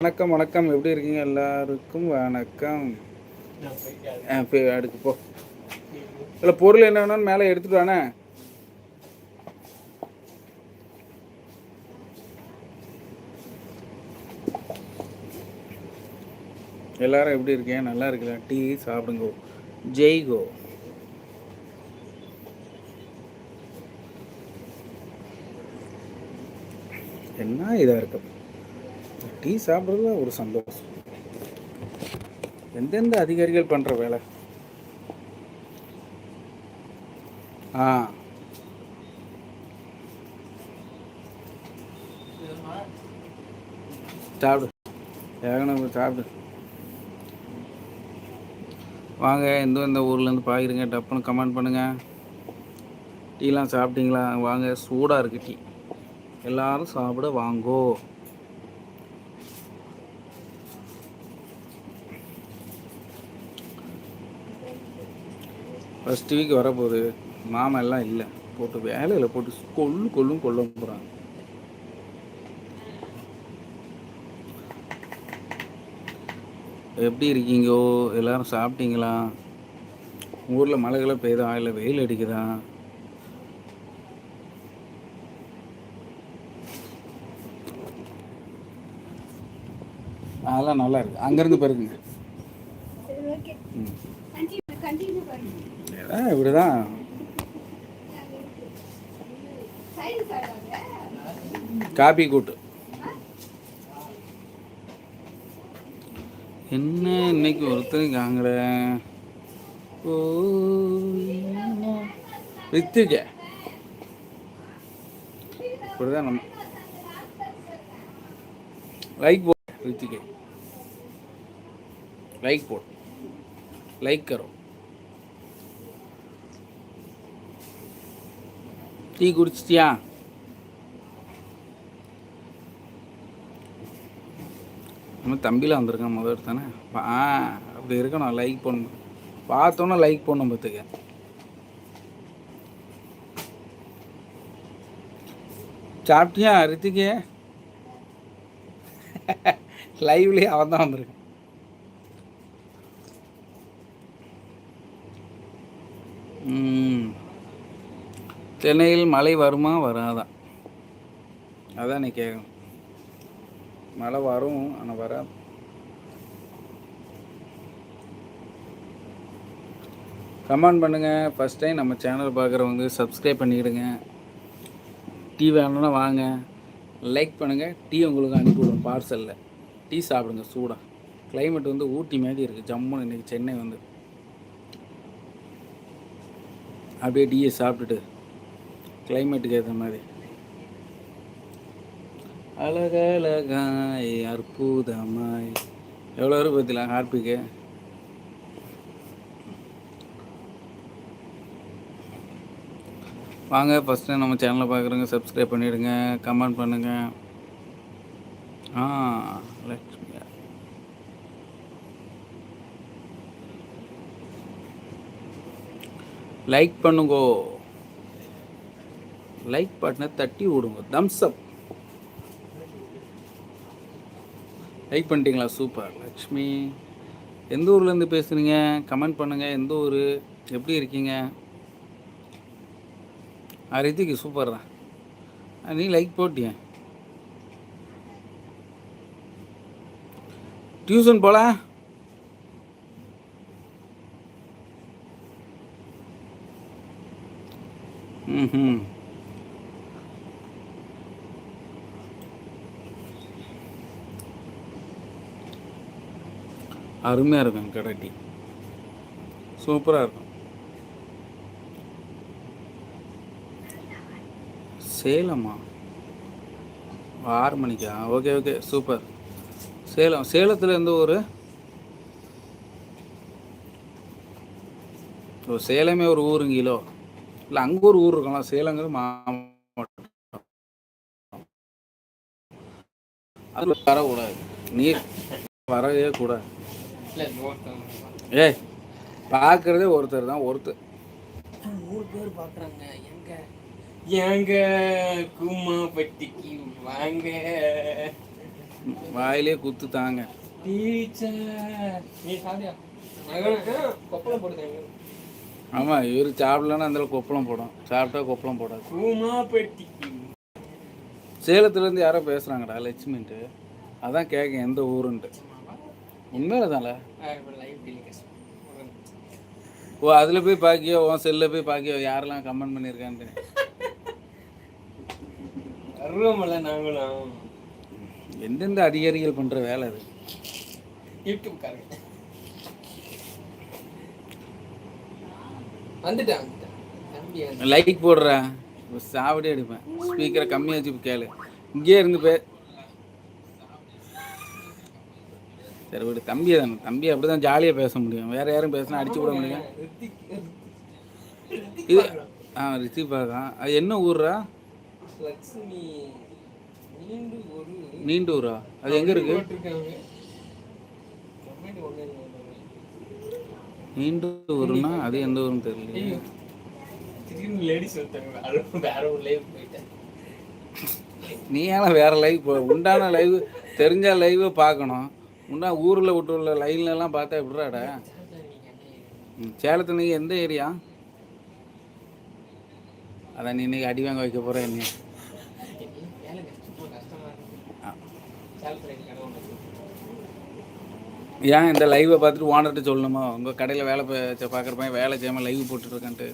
வணக்கம் வணக்கம். எப்படி இருக்கீங்க எல்லாருக்கும்? வணக்கம். போய் அடுக்கு போ. இல்லை பொருள் என்ன வேணாலும் மேலே எடுத்துட்டு வானே எல்லாரும் எப்படி இருக்கீங்க? நல்லா இருக்கல டீ சாப்பிடுங்க. ஜெய்கோ. என்ன இதாக இருக்கு? டீ சாப்பிட்றது ஒரு சந்தோஷம். எந்தெந்த அதிகாரிகள் பண்ணுற வேலை? ஆ. சாப்பிடு. ஏகனம் சாப்பிடு. வாங்க எந்த எந்த ஊர்லேருந்து பார்க்குறீங்க டப்புன்னு கமெண்ட் பண்ணுங்கள் டீலாம் சாப்பிட்டீங்களா? வாங்க சூடாக இருக்குது டீ. எல்லாரும் சாப்பிட வாங்கோ. ஃபஸ்ட் வீக் வரப்போகுது. மாமா எல்லாம் இல்லை. போட்டு வேலையில் போட்டு கொள்ளு கொள்ளும் கொள்ள போகிறாங்க எப்படி இருக்கீங்கோ? எல்லாரும் சாப்பிட்டீங்களா? ஊரில் மழைகளை பெய்யுதா இல்லை வெயில் அடிக்குதா? அதெல்லாம் நல்லா இருக்கு. அங்கேருந்து ஏதா இப்படிதான் காபி கூட்டு. என்ன இன்னைக்கு ஒருத்தர் காங்கட ஓ ரித்திக. இப்படிதான் நம்ம லைக் કૃતિકે લાઈક બોટ લાઈક કરો டீ குடிச்சிட்டியா? நம்ம தம்பியில் முதல் தானே? ஆ அப்படி இருக்கணும். லைக் பண்ணணும் பார்த்தோன்னே லைக் பண்ணும் பார்த்துக்க. சாப்பிட்டியா ரித்திகே? லைவ்லேயே அவன் தான் வந்திருக்கான். சென்னையில் மழை வருமா? வராதா. அதான் நீ கேட்கணும் மழை வரும் ஆனால் வராது. கமெண்ட் பண்ணுங்கள் ஃபஸ்ட் டைம் நம்ம சேனல் பார்க்குறவங்க சப்ஸ்கிரைப் பண்ணிக்கிடுங்க. டீ வேணும்னா வாங்க. லைக் பண்ணுங்கள் டீ உங்களுக்கு அனுப்பிவிடும் பார்சலில் டீ சாப்பிடுங்க சூடாக கிளைமேட் வந்து ஊட்டி மாதிரி இருக்குது ஜம்முன்னு இன்றைக்கி சென்னை வந்து. அப்படியே டீயை சாப்பிட்டுட்டு கிளைமேட்டுக்கு ஏற்ற மாதிரி. அழகழகாய் அற்புதமாய். எவ்வளோ வரும் பார்த்தீங்களா ஹார்பிக்கு? வாங்க ஃபஸ்ட்டு நம்ம சேனலை பார்க்குறோங்க சப்ஸ்கிரைப் பண்ணிவிடுங்க கமெண்ட் பண்ணுங்கள் ஆ. லைக் பண்ணுங்கோ. லைக் பட்டனை தட்டி விடுங்க. தம்ஸ் அப் லைக் பண்ணிட்டீங்களா? சூப்பர் லக்ஷ்மி எந்த ஊர்லேருந்து பேசுகிறீங்க கமெண்ட் பண்ணுங்கள் எந்த ஊர்? எப்படி இருக்கீங்க? ரித்திக்கு சூப்பர் தான். நீ லைக் போட்டிய. டியூஷன் போல ம் அருமையாக இருக்கும் கடை டீ சூப்பராக இருக்கும். சேலமா? ஆறு மணிக்கா ஓகே ஓகே சூப்பர். சேலம் சேலத்தில் எந்த ஊர்? சேலமே ஒரு ஊருங்கீலோ. இல்லை அங்கே ஒரு ஊர் இருக்கலாம். சேலங்கிற மாவட்டம். அது வரக்கூடாது. நீர் வரவே கூடாது. ஏய் பார்க்குறதே ஒருத்தர் தான் ஒருத்தர். நூறு பேர் பார்க்குறாங்க எங்க? ஏங்க கூமாப்பட்டிக்கு வாங்க. வாயிலே குத்து தாங்க. டீச்சர். நீ கொப்பளம் போடுதாங்க ஆமாம் இவர் சாப்பிடலன்னா அந்த கொப்பளம் போடும். சாப்பிட்டா கொப்பளம் போடாது. கூமாப்பட்டிக்கு சேலத்துலேருந்து யாரோ பேசுகிறாங்கடா லட்சுமின்ட்டு. அதான் கேட்க எந்த ஊருன்ட்டு. உண்மையில தான்ல ஓ அதில் போய் பாக்கியோ உன் செல்லில் போய் பாக்கியோ யாரெல்லாம் கமெண்ட் பண்ணியிருக்கான்ட்டு நாங்களும். எந்தெந்த அதிகாரிகள் பண்ணுற வேலை அது? யூடியூப் வந்துட்டேன் லைக் போடுறேன். சாவடி அடிப்பேன் ஸ்பீக்கரை கம்மியாக வச்சு கேளு. இங்கேயே இருந்து பே. சரி விடு. தம்பி தானே. தம்பி அப்படி தான் ஜாலியாக பேச முடியும். வேறு யாரும் பேசினா அடிச்சு விட முடியும். இது ஆ ரிஷிபா தான். அது என்ன ஊர்ரா? நீண்டூரா அது எங்கே இருக்கு போட்டிருக்காங்க கமெண்ட் ஒண்ணு நீண்டூர்னா அது எந்த ஊருன்னு தெரியல திடீர்னு லேடிஸ் வந்துட்டாங்க அது வேற ஒரு லைவ் போயிட்டேன். நீ ஏன்னா வேற லைவ் போ உண்டான லைவ் தெரிஞ்ச லைவை பார்க்கணும். உண்டா ஊரில் விட்டுள்ள லைன்லலாம் பார்த்தா எப்படிறாடா? ம், சேலத்துல எந்த ஏரியா? அதான் நீ இன்னைக்கு அடி வாங்க வைக்க போகிற என்ன வேலைங்க சும்மா கஷ்டமா இருக்கு ஆ. சேலத்துல எனக்கு இடம் ஒண்ணு இருக்கு. ஏன் இந்த லைவை பார்த்துட்டு ஓனர்கிட்ட சொல்லணுமா? உங்கள் கடையில் வேலை பார்க்குற பையன் வேலை செய்யாமல் லைவ் போட்டுட்ருக்கேன்ட்டு.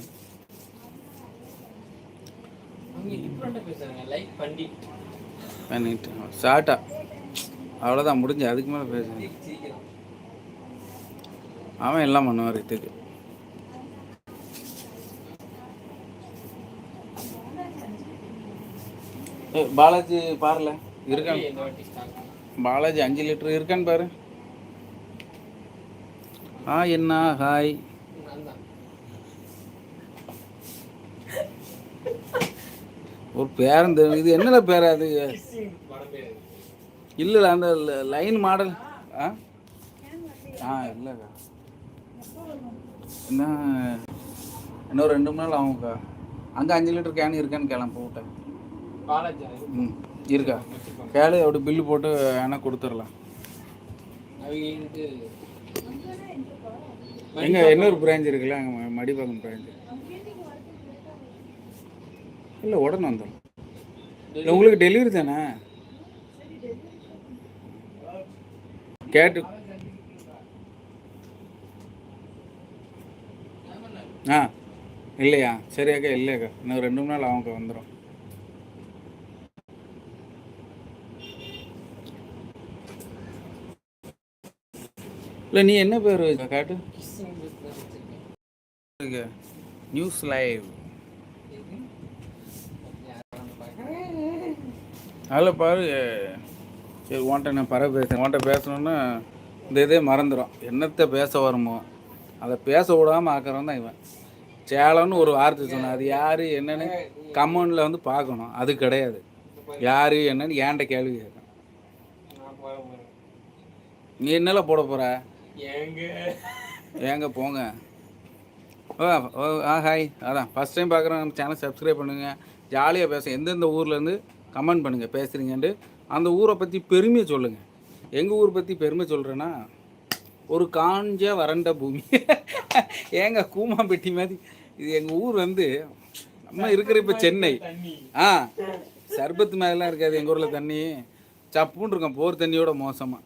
பண்ணிட்டு ஷார்ட்டா அவ்வளோதான் முடிஞ்சு அதுக்கு மேலே பேச சீக்கிரம் அவன் எல்லாம் பண்ணுவான் ரித்துக்கு ஏ பாலாஜி பாருல இருக்கான். பாலாஜி அஞ்சு லிட்டர் இருக்கான்னு பாரு. ஆ என்ன? ஹாய். ஒரு பேரன் தெரியும் இது என்னடா பேர் அது இல்லை அந்த லைன் மாடல் ஆ? ஆ இல்லைக்கா என்ன? இன்னும் ரெண்டு மணி நாள் ஆகும்க்கா. அங்கே அஞ்சு லிட்டர் கேன் இருக்கான்னு கிளம்ப போட்டேன். ம் இருக்கா? கேளு அப்படி பில்லு போட்டு வேணால் கொடுத்துடலாம். எங்க இன்னொரு பிரான்ச் இருக்குல்ல அங்கே மடிப்பாக்கம் பிரான்ச் இல்லை உடனே வந்துடும் இல்லை உங்களுக்கு டெலிவரி தானே? கேட்டு. ஆ இல்லையா? சரியாக்கா இல்லையாக்கா இன்னும் ரெண்டு மூணு நாள் அவங்க வந்துடும் இல்லை நீ என்ன பேர் காட்டு. நியூஸ் லைவ் அதில் பாரு சரி உன்ட்ட நான் பற பேசுகிறேன் உன்ட்ட பேசணுன்னா இந்த இதே மறந்துடும் என்னத்தை பேச வருமோ அதை பேச விடாமல் ஆக்கிறவன் தான் இவன். சேலம்னு ஒரு வார்த்தை சொன்னேன். அது யார் என்னன்னு கமெண்டில் வந்து பார்க்கணும். அது கிடையாது. யார் என்னன்னு ஏன்ட்ட கேள்வி கேட்கணும். நீ என்னல போட போகிற ஏங்க. ஏங்க போங்க. ஓ ஓ ஆ ஹாய் அதான் ஃபஸ்ட் டைம் பார்க்குறோம் நம்ம சேனல் சப்ஸ்கிரைப் பண்ணுங்கள் ஜாலியாக பேச எந்தெந்த ஊர்லேருந்து கமெண்ட் பண்ணுங்கள் பேசுகிறீங்கன்ட்டு அந்த ஊரை பற்றி பெருமையை சொல்லுங்கள் எங்கள் ஊர் பற்றி பெருமை சொல்கிறேன்னா ஒரு காஞ்ச வறண்ட பூமி. ஏங்க கூமாம்பெட்டி மாதிரி. இது எங்கள் ஊர் வந்து நம்ம இருக்கிற இப்போ சென்னை. ஆ சர்பத்து மாதிரிலாம் இருக்காது எங்கள் ஊரில் தண்ணி. சப்புன்னு இருக்கும் போர் தண்ணியோட மோசமாக